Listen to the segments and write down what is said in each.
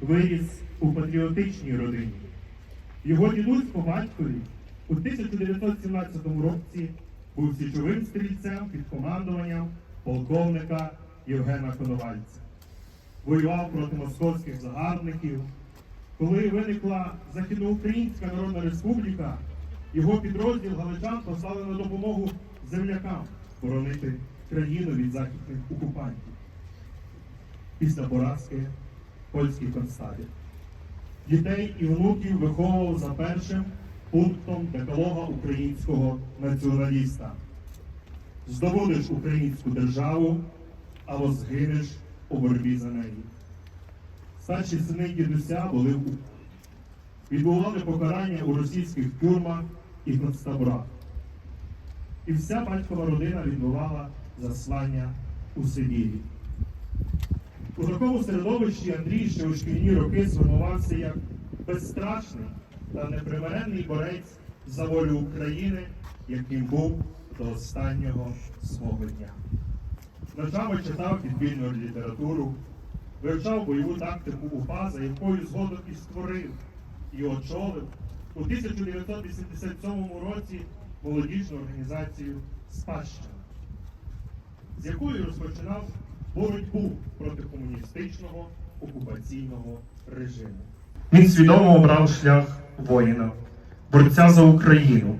виріс у патріотичній родині. Його дідусь по батькові у 1917 році був січовим стрільцем під командуванням полковника Євгена Коновальця. Воював проти московських загарбників. Коли виникла Західноукраїнська Народна Республіка, його підрозділ галичан послали на допомогу землякам боронити країну від західних окупантів. Після поразки польський концтабір. Дітей і внуків виховував за першим пунктом декалога українського націоналіста. Здобудеш українську державу або згинеш у боротьбі за неї. Старші сини дідуся були в відбували покарання у російських тюрмах і концтаборах. І вся батькова родина відбувала заслання у Сибірі. У такому середовищі Андрій ще у шкільні роки сформувався як безстрашний та непримиренний борець за волю України, яким був до останнього свого дня. Ночами читав підбільну літературу, вивчав бойову тактику УПА, за якою згодом і створив і очолив у 1987 році молодіжну організацію Спадщина, з якою розпочинав боротьбу проти комуністичного окупаційного режиму. Він свідомо обрав шлях воїна, борця за Україну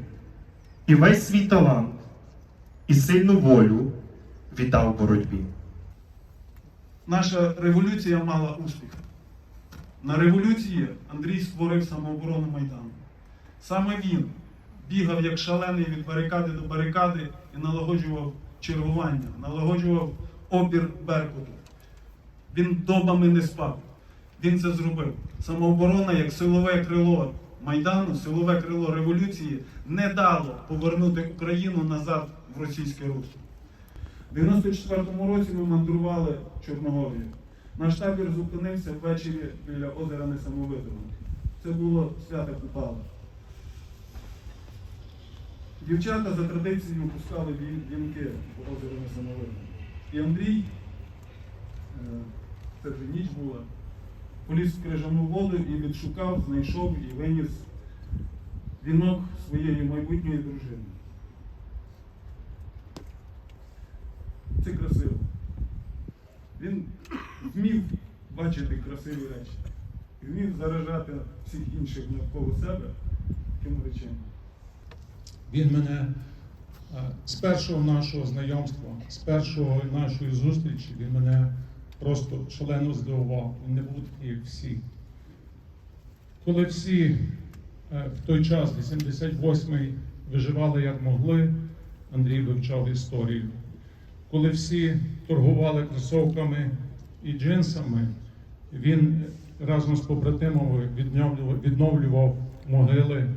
і весь свій талант і сильну волю віддав боротьбі. Наша революція мала успіх. На революції Андрій створив самооборону Майдану. Саме він бігав як шалений від барикади до барикади і налагоджував чергування, налагоджував опір Беркуту. Він добами не спав. Він це зробив. Самооборона як силове крило Майдану, силове крило революції не дало повернути Україну назад в російське русло. У 94-му році ми мандрували Чорногорію. Наш табір зупинився ввечері біля озера Несамовитого. Це було свято Купала. Дівчата за традицією пускали вінки по озеру Несамовитого. І Андрій, це вже ніч була, поліз в крижану воду і відшукав, знайшов і виніс вінок своєї майбутньої дружини. Це красиво. Він вмів бачити красиві речі, вмів заражати всіх інших навколо себе такими речами. Він мене з першого нашого знайомства, з першого нашої зустрічі, він мене просто шалено здивував. Він не був такий, як всі. Коли всі е, в той час, 88-й, виживали як могли, Андрій вивчав історію. Коли всі торгували кросовками і джинсами, він разом з побратимами відновлював могили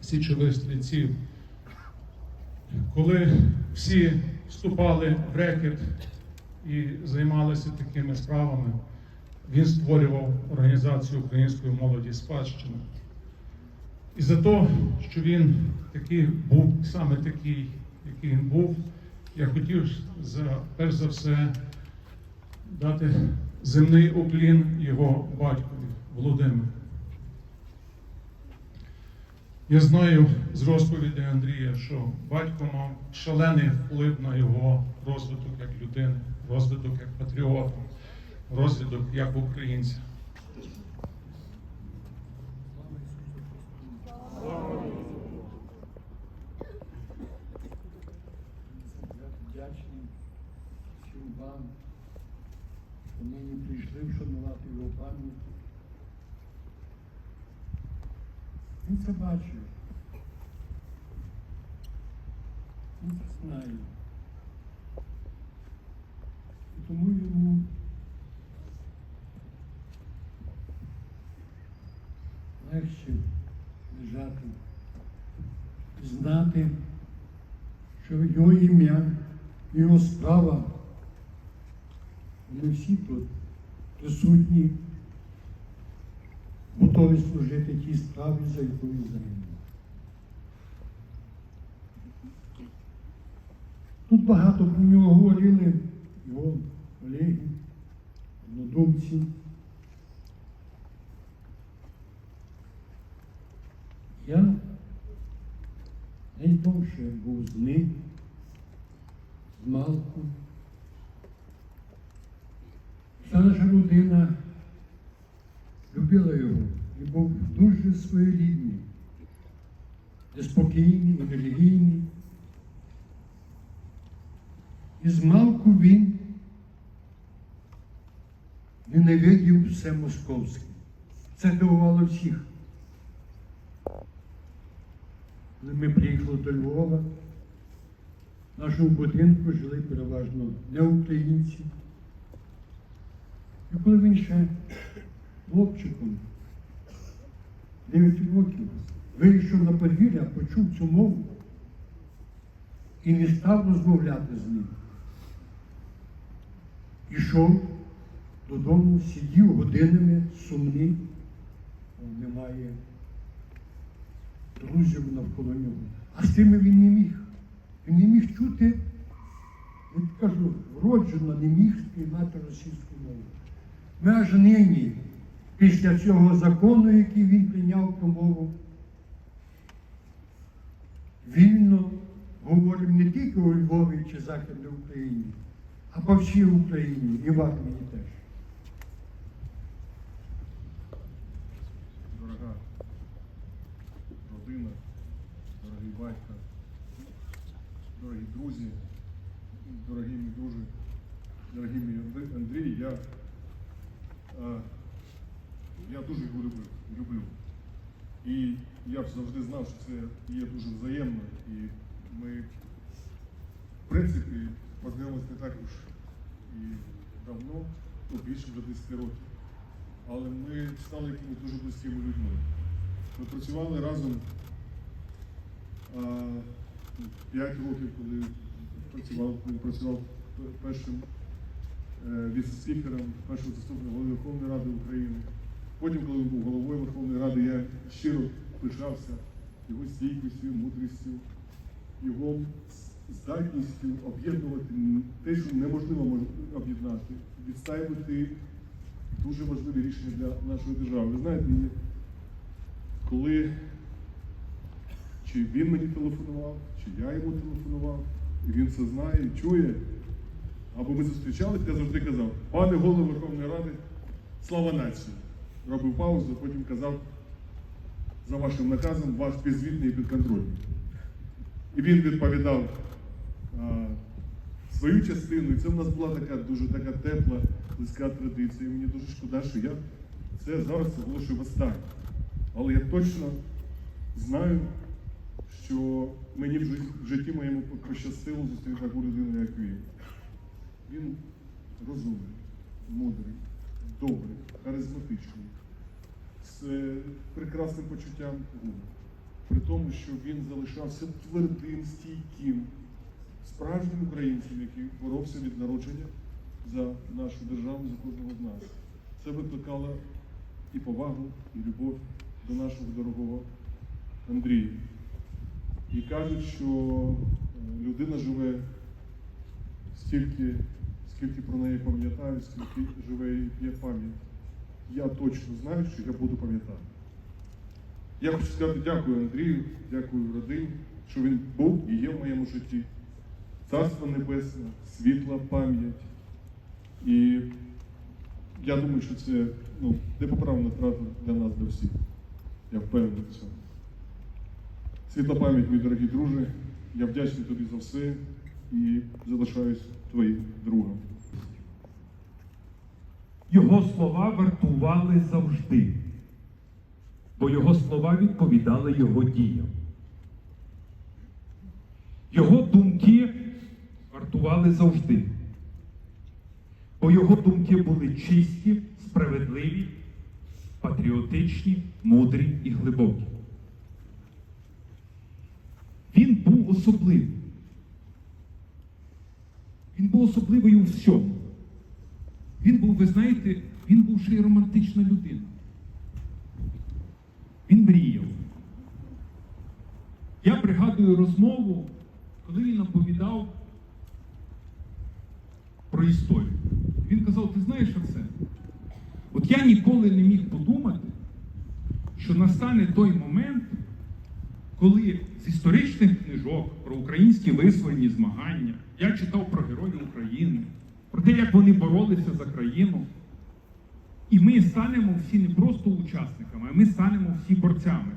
січових стрільців. Коли всі вступали в рекет і займалися такими справами, він створював організацію української молоді спадщини. І за те, що він такий був саме такий, який він був, я хотів за, перш за все дати земний уклін його батькові Володимиру. Я знаю з розповіді Андрія, що батько мав шалений вплив на його розвиток як людини, розвиток як патріота, розвиток як українця. вдячний всім вам, що нині прийшли вшанувати його пам'ять. Він це бачив. Він це знає. І тому йому легше лежати, знати, що його ім'я, його справа, вони всі тут присутні, готові служити тій справі, за яку він загинув. Тут багато про нього говорили його колеги, однодумці. Я найдовше був з ним, з Малку. Та наша людина любила його був дуже своєрідний, неспокійний, релігійний. І з Малку він ненавидів все московське. Це дивувало всіх. Коли ми приїхали до Львова, в нашому будинку жили переважно не українці. І коли він ще хлопчиком, 9 років, вийшов на подвір'я, почув цю мову і не став розмовляти з ним. Ішов додому, сидів годинами сумний, немає друзів навколо нього. А з тими він не міг. Він не міг чути, я кажу, вроджено не міг сприймати російську мову. Ми аж нині, після цього закону, який він прийняв про мову, вільно говоримо не тільки у Львові чи Західній Україні, а по всій Україні і в армії теж. дорога родина, дорогий батько, дорогі друзі, дорогі мій друже, дорогий мій Андрій, я, я дуже його любив, любив. І я завжди знав, що це є дуже взаємно. І ми, в принципі, познайомилися не так уж і давно, ну, більше вже 10 років але ми стали якимись дуже близькими людьми. Ми працювали разом а, 5 років, коли працював, коли працював першим е, віце-спікером, першим заступником голови Верховної Ради України. Потім, коли він був головою Верховної Ради, я щиро пишався його стійкістю, мудрістю, його здатністю об'єднувати те, що неможливо об'єднати, відстаювати дуже важливі рішення для нашої держави. Ви знаєте, коли чи він мені телефонував, чи я йому телефонував, і він це знає, чує, або ми зустрічалися, я завжди казав, пане голово Верховної Ради, слава нації. Робив паузу, потім казав, за вашим наказом, ваш підзвітний і підконтрольний. І він відповідав а, свою частину, і це в нас була така дуже така тепла, близька традиція. І мені дуже шкода, що я це зараз оголошую востаннє. Але я точно знаю, що мені в житті моєму пощастило зустріти таку людину, як він. Він розумний, мудрий, добрий, харизматичний, з прекрасним почуттям гумору. При тому, що він залишався твердим, стійким, справжнім українцем, який боровся від народження за нашу державу, за кожного з нас. Це викликало і повагу, і любов до нашого дорогого Андрія. І кажуть, що е, людина живе стільки, скільки про неї пам'ятаю, скільки живе і є пам'ять. Я точно знаю, що я буду пам'ятати. Я хочу сказати дякую Андрію, дякую родині, що він був і є в моєму житті. Царство Небесне, світла пам'ять. І я думаю, що це ну, непоправна втрата для нас, для всіх. Я впевнений в цьому. Світла пам'ять, мій дорогий друже. Я вдячний тобі за все і залишаюсь твоїм другом. Його слова вартували завжди, бо його слова відповідали його діям. Його думки вартували завжди, бо його думки були чисті, справедливі, патріотичні, мудрі і глибокі. Він був особливий. Він був особливий у всьому. Він був, ви знаєте, він був ще й романтична людина. Він мріяв. Я пригадую розмову, коли він оповідав про історію. Він казав, ти знаєш оце? От я ніколи не міг подумати, що настане той момент, коли з історичних книжок про українські визвольні змагання я читав про героїв України, про те, як вони боролися за країну. І ми станемо всі не просто учасниками, а ми станемо всі борцями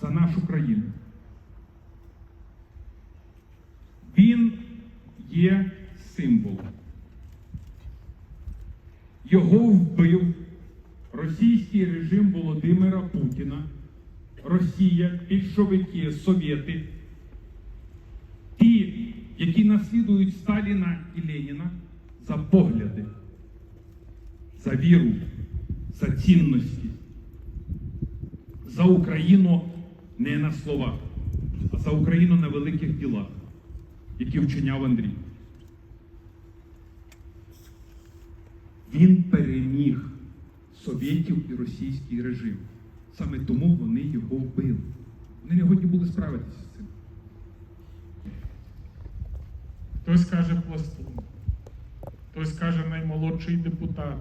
за нашу країну. Він є символом. Його вбив російський режим Володимира Путіна, Росія, більшовики, совєти, ті, які наслідують Сталіна і Леніна за погляди, за віру, за цінності, за Україну не на словах, а за Україну на великих ділах, які вчиняв Андрій. Він переміг совєтів і російський режим. Саме тому вони його вбили. Вони не годні були справитися з цим. Хтось каже пластун, хтось каже наймолодший депутат,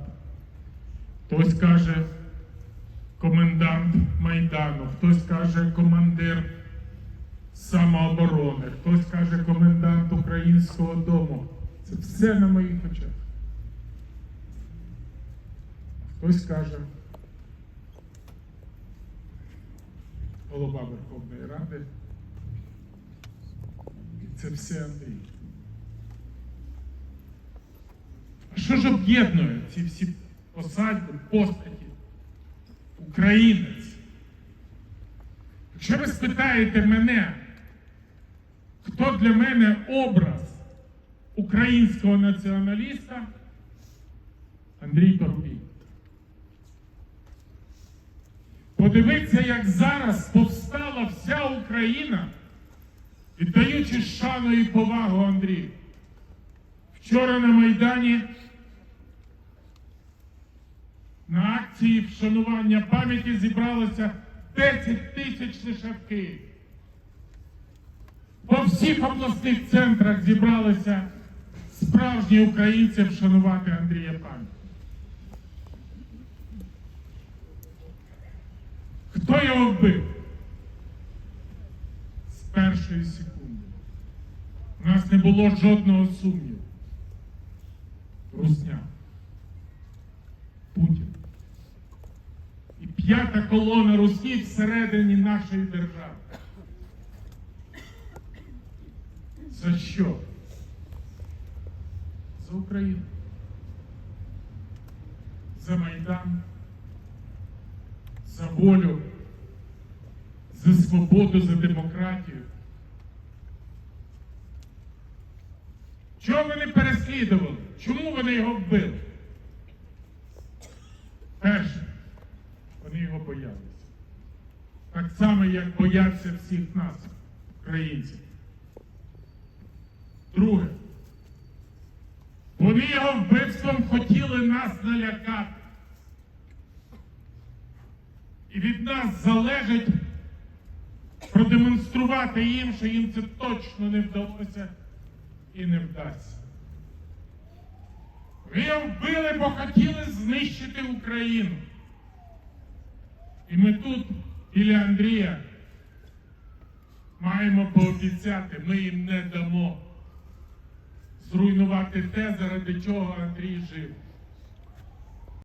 хтось каже комендант Майдану, хтось каже командир самооборони, хтось каже комендант Українського дому. Це все на моїх очах. Хтось каже голова Верховної Ради. Це все Андрій. А що ж об'єднує ці всі посади, постаті? Українець. Якщо ви спитаєте мене, хто для мене образ українського націоналіста, Андрій Парубій. Подивіться, як зараз повстала вся Україна, віддаючи шану і повагу Андрію. Вчора на Майдані на акції вшанування пам'яті зібралося 10 тисяч лише в Києві. По всіх обласних центрах зібралися справжні українці вшанувати Андрія пам'ять. Хто його вбив? З першої секунди. У нас не було жодного сумніву. Русня. Путін. І п'ята колона Русні всередині нашої держави. За що? За Україну. За Майдан. За волю. За свободу, за демократію. Чого вони переслідували? Чому вони його вбили? Перше, вони його боялися. Так само, як боявся всіх нас, українців. Друге, вони його вбивством хотіли нас налякати. І від нас залежить продемонструвати їм, що їм це точно не вдалося і не вдасться. Ви вбили, бо хотіли знищити Україну. І ми тут, біля Андрія, маємо пообіцяти, ми їм не дамо зруйнувати те, заради чого Андрій жив.